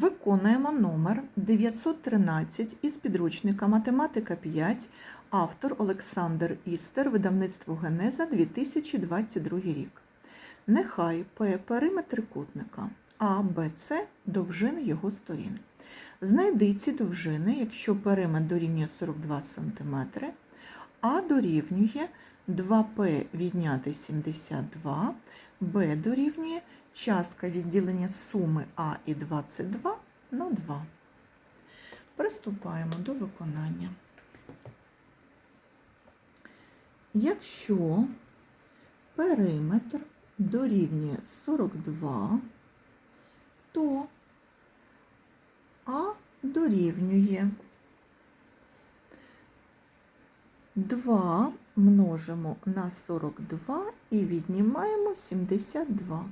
Виконуємо номер 913 із підручника Математика 5, автор Олександр Істер, видавництво Генеза 2022 рік. Нехай П периметр трикутника, А, Б, С довжини його сторін. Знайди ці довжини, якщо периметр дорівнює 42 см, А дорівнює 2П відняти 72, Б дорівнює частка відділення суми А і 22 на 2. Приступаємо до виконання. Якщо периметр дорівнює 42, то А дорівнює 2 множимо на 42 і віднімаємо 72.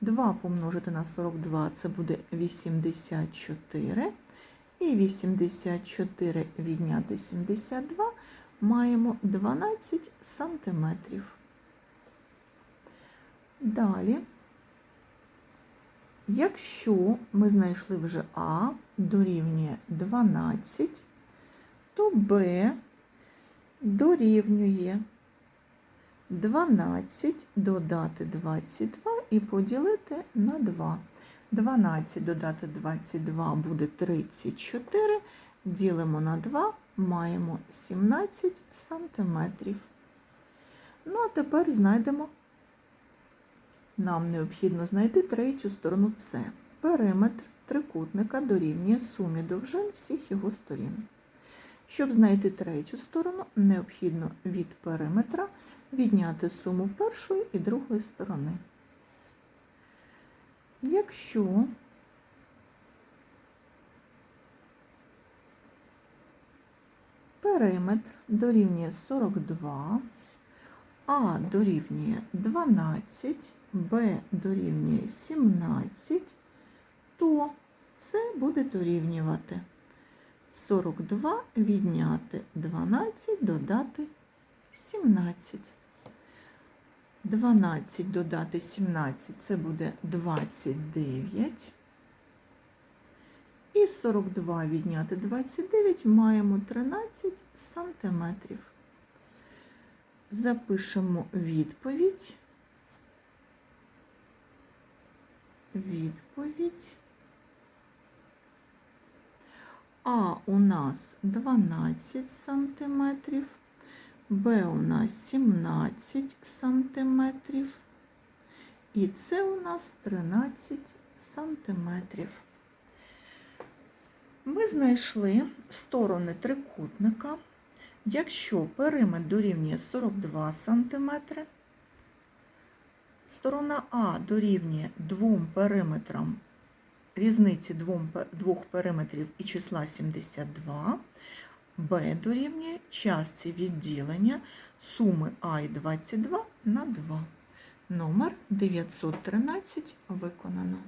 2 помножити на 42 це буде 84. І 84 відняти 72 маємо 12 сантиметрів. Далі, якщо ми знайшли вже А дорівнює 12, то Б дорівнює 12 додати 22 і поділити на 2. 12 додати 22 буде 34. Ділимо на 2, маємо 17 сантиметрів. Ну, а тепер знайдемо. Нам необхідно знайти третю сторону С. Периметр трикутника дорівнює сумі довжин всіх його сторін. Щоб знайти третю сторону, необхідно від периметра відняти суму першої і другої сторони. Якщо периметр дорівнює 42, А дорівнює 12, Б дорівнює 17, то це буде дорівнювати 42 відняти 12 додати 17. 12 додати 17 це буде 29. І 42 відняти 29 маємо 13 сантиметрів. Запишемо відповідь. Відповідь. А у нас 12 сантиметрів. Б у нас 17 сантиметрів. І це у нас 13 сантиметрів. Ми знайшли сторони трикутника. Якщо периметр дорівнює 42 см, сторона А дорівнює двом периметрам різниці двох периметрів і числа 72, Б дорівнює частці відділення суми А і 22 на 2. Номер 913 виконано.